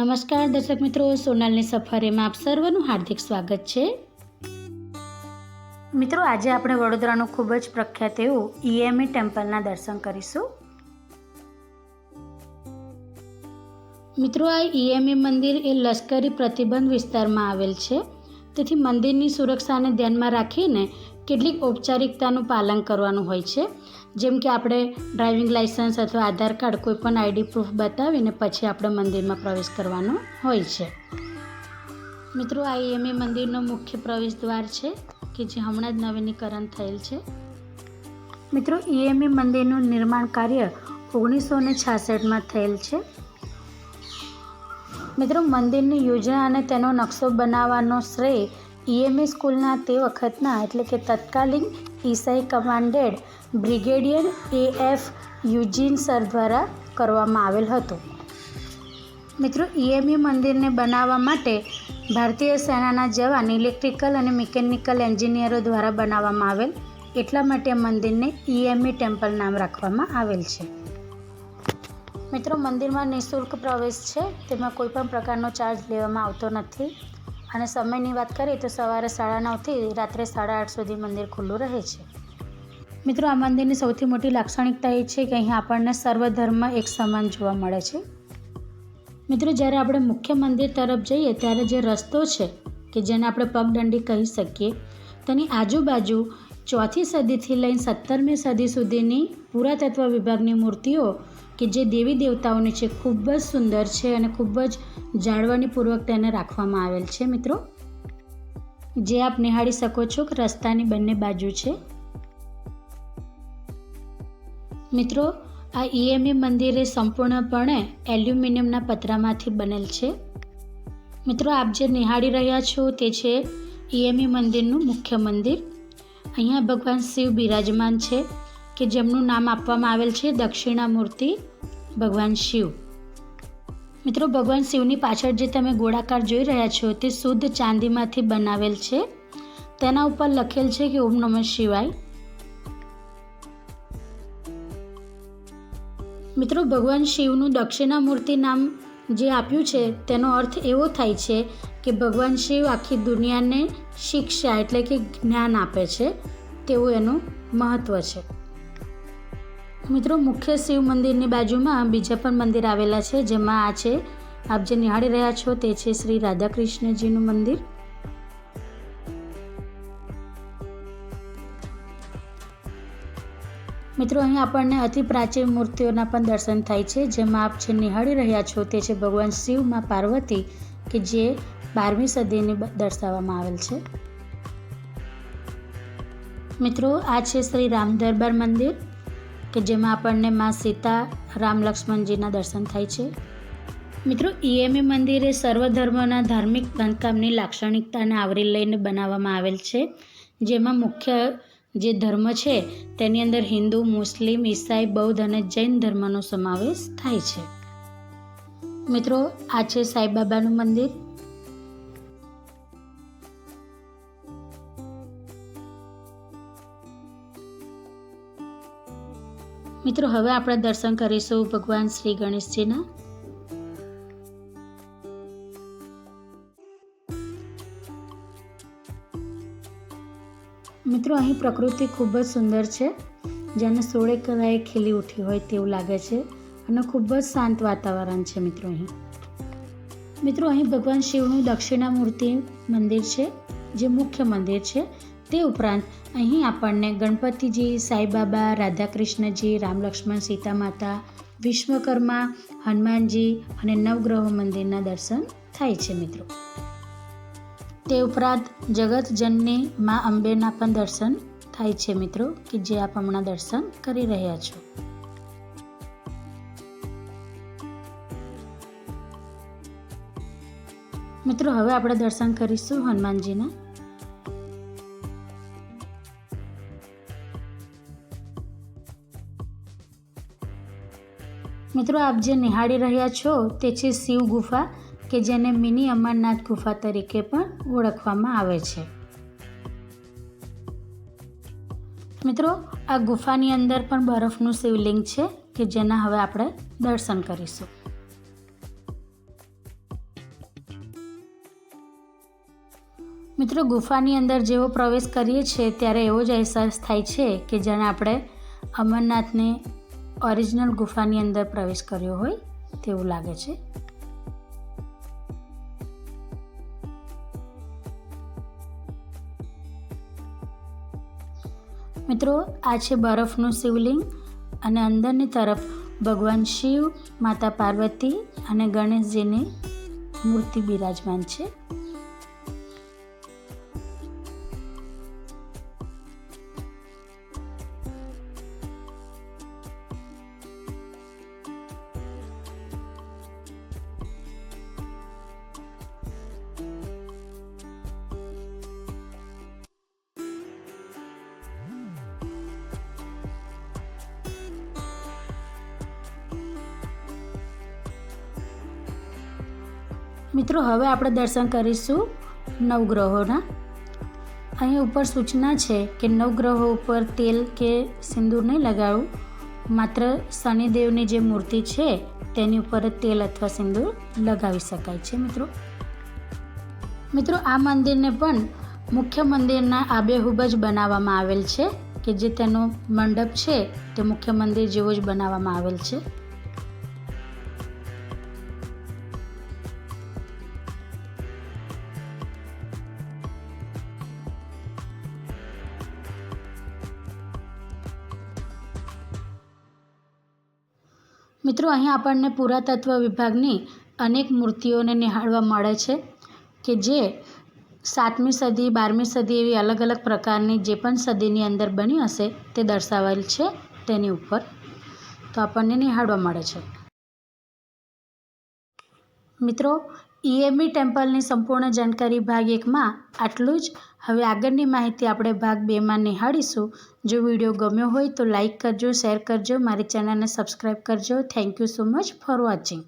નમસ્કાર દર્શક મિત્રો, સોનલની સફારીમાં આપ સર્વનું હાર્દિક સ્વાગત છે. મિત્રો, આજે આપણે વડોદરાનું ખૂબ જ પ્રખ્યાત એવું ઈએમઈ ટેમ્પલના દર્શન કરીશું. મિત્રો, આ ઈએમઈ મંદિર એ લશ્કરી પ્રતિબંધ વિસ્તારમાં આવેલ છે. તેથી મંદિરની સુરક્ષાને ધ્યાનમાં રાખીને કેટલીક ઔપચારિકતાનું પાલન કરવાનું હોય છે. જેમ કે આપણે ડ્રાઇવિંગ લાઇસન્સ અથવા આધાર કાર્ડ કોઈપણ આઈડી પ્રૂફ બતાવીને પછી આપણે મંદિરમાં પ્રવેશ કરવાનો હોય છે. મિત્રો, આ એમએ મંદિરનો મુખ્ય પ્રવેશ દ્વાર છે કે જે હમણાં જ નવીનીકરણ થયેલ છે. મિત્રો ઈએમઈ મંદિરનું નિર્માણ કાર્ય ઓગણીસો ને છાસઠમાં થયેલ છે. મિત્રો, મંદિરની યોજના અને તેનો નકશો બનાવવાનો શ્રેય ઈએમઈ સ્કૂલના તે વખતના એટલે કે તત્કાલીન ઈસાઈ commanded brigadier A F Eugene sir દ્વારા કરવામાં આવેલ હતો. મિત્રો ઈએમએ મંદિરને બનાવવા માટે ભારતીય સેનાના જવાન, ઇલેક્ટ્રિકલ અને મિકેનિકલ એન્જિનિયરો દ્વારા બનાવવામાં આવેલ, એટલા માટે મંદિરને ઈએમએ ટેમ્પલ નામ રાખવામાં આવેલ છે. મિત્રો, મંદિરમાં નિઃશુલ્ક પ્રવેશ છે, તેમાં કોઈ પણ પ્રકારનો ચાર્જ લેવામાં આવતો નથી. અને સમયની વાત કરીએ તો સવારે સાડા નવથી રાત્રે સાડા આઠ સુધી મંદિર ખુલ્લું રહે છે. મિત્રો, આ મંદિરની સૌથી મોટી લાક્ષણિકતા એ છે કે અહીં આપણને સર્વધર્મ એક સમાન જોવા મળે છે. મિત્રો, જ્યારે આપણે મુખ્ય મંદિર તરફ જઈએ ત્યારે જે રસ્તો છે કે જેને આપણે પગદંડી કહી શકીએ, તેની આજુબાજુ ચોથી સદીથી લઈને સત્તરમી સદી સુધીની પુરાતત્વ વિભાગની મૂર્તિઓ કે જે દેવી દેવતાઓની છે, ખૂબ જ સુંદર છે અને ખૂબ જ જાળવણીપૂર્વક તેને રાખવામાં આવેલ છે, મિત્રો. જે આપ નિહાળી શકો છો કે રસ્તાની બંને બાજુ છે. મિત્રો, આ ઈએમએ મંદિર સંપૂર્ણપણે એલ્યુમિનિયમના પતરામાંથી બનેલ છે. મિત્રો, આપ જે નિહાળી રહ્યા છો તે છે ઈએમએ મંદિરનું મુખ્ય મંદિર. અહીંયા ભગવાન શિવ બિરાજમાન છે. કે જેમનું નામ આપવામાં આવેલ છે દક્ષિણામૂર્તિ ભગવાન શિવ. મિત્રો, ભગવાન શિવની પાછળ જે તમે ગોળાકાર જોઈ રહ્યા છો તે શુદ્ધ ચાંદીમાંથી બનાવેલ છે. તેના ઉપર લખેલ છે કે ઓમ નમઃ શિવાય. મિત્રો, ભગવાન શિવનું દક્ષિણામૂર્તિ નામ જે આપ્યું છે તેનો અર્થ એવો થાય છે કે ભગવાન શિવ આખી દુનિયાને શિક્ષા એટલે કે જ્ઞાન આપે છે. તેવું એનું મહત્ત્વ છે. મિત્રો, મુખ્ય શિવ મંદિરની બાજુમાં બીજા પણ મંદિર આવેલા છે, જેમાં આ છે. આપ જે નિહાળી રહ્યા છો તે છે શ્રી રાધાકૃષ્ણજીનું મંદિર. મિત્રો, અહીં આપણને અતિ પ્રાચીન મૂર્તિઓના પણ દર્શન થાય છે, જેમાં આપ જે નિહાળી રહ્યા છો તે છે ભગવાન શિવમાં પાર્વતી, કે જે બારમી સદીની દર્શાવવામાં આવેલ છે. મિત્રો, આ છે શ્રી રામ દરબાર મંદિર. કે જેમાં આપણને મા સીતા, રામ લક્ષ્મણજીના દર્શન થાય છે. મિત્રો ઈએમએ મંદિર સર્વધર્મના ધાર્મિક બાંધકામની લાક્ષણિકતાને આવરી લઈને બનાવવામાં આવેલ છે. જેમાં મુખ્ય જે ધર્મ છે, તેની અંદર હિન્દુ, મુસ્લિમ, ઈસાઈ, બૌદ્ધ અને જૈન ધર્મનો સમાવેશ થાય છે. મિત્રો, આ છે સાંઈબાબાનું મંદિર. મિત્રો, હવે આપણે દર્શન કરીશું ભગવાન શ્રી ગણેશજીના. મિત્રો, અહીં પ્રકૃતિ ખૂબ જ સુંદર છે. જેને સોળે કલાએ ખીલી ઉઠી હોય તેવું લાગે છે અને ખૂબ જ શાંત વાતાવરણ છે મિત્રો અહીં. મિત્રો, અહીં ભગવાન શિવનું દક્ષિણામૂર્તિ મંદિર છે, જે મુખ્ય મંદિર છે. તે ઉપરાંત અહીં આપણને ગણપતિજી, સાંઈબાબા, રાધાકૃષ્ણજી રામ લક્ષ્મણ સીતા માતા વિશ્વકર્મા, હનુમાનજી અને નવગ્રહો મંદિરના દર્શન થાય છે મિત્રો. તે ઉપરાંત જગતજનની મા અંબેના પણ દર્શન થાય છે મિત્રો, કે જે આપ હમણાં દર્શન કરી રહ્યા છો. મિત્રો, હવે આપણે દર્શન કરીશું હનુમાનજીના. મિત્રો, આપ જે નિહાળી રહ્યા છો તે છે શિવ ગુફા, કે જેને મિની અમરનાથ ગુફા તરીકે પણ ઓળખવામાં આવે છે. મિત્રો, આ ગુફાની અંદર પણ બરફનું શિવલિંગ છે, કે જેના હવે આપણે દર્શન કરીશું. મિત્રો, ગુફાની અંદર જેવો પ્રવેશ કરીએ છીએ, ત્યારે એવો જ અહેસાસ થાય છે, કે જાણે આપણે અમરનાથને ઓરિજિનલ ગુફાની અંદર પ્રવેશ કર્યો હોય તેવું લાગે છે. મિત્રો, આ છે બરફનું શિવલિંગ અને અંદરની તરફ ભગવાન શિવ, માતા પાર્વતી અને ગણેશજીની મૂર્તિ બિરાજમાન છે. મિત્રો, હવે આપણે દર્શન કરીશું નવગ્રહોના. અહીં ઉપર સૂચના છે કે નવગ્રહો ઉપર તેલ કે સિંદૂર નહીં લગાડવું. માત્ર શનિદેવની જે મૂર્તિ છે, તેની ઉપર તેલ અથવા સિંદૂર લગાવી શકાય છે, મિત્રો. મિત્રો, આ મંદિરને પણ મુખ્ય મંદિરના આબેહૂબ જ બનાવવામાં આવેલ છે, કે જે તેનો મંડપ છે, તે મુખ્ય મંદિર જેવો જ બનાવવામાં આવેલ છે. મિત્રો, અહીં આપણને પુરાતત્વ વિભાગની અનેક મૂર્તિઓને નિહાળવા મળે છે કે જે સાતમી સદી, બારમી સદી એવી અલગ અલગ પ્રકારની જે પણ સદીની અંદર બની હશે તે દર્શાવેલ છે તેની ઉપર. તો આપણને નિહાળવા મળે છે. મિત્રો ઈએમઈ ટેમ્પલની સંપૂર્ણ જાણકારી ભાગ એકમાં આટલું જ. હવે આગળની માહિતી આપણે ભાગ બેમાં નિહાળીશું. જો વીડિયો ગમ્યો હોય તો લાઈક કરજો, શેર કરજો, મારી ચેનલને સબસ્ક્રાઈબ કરજો. Thank you so much for watching.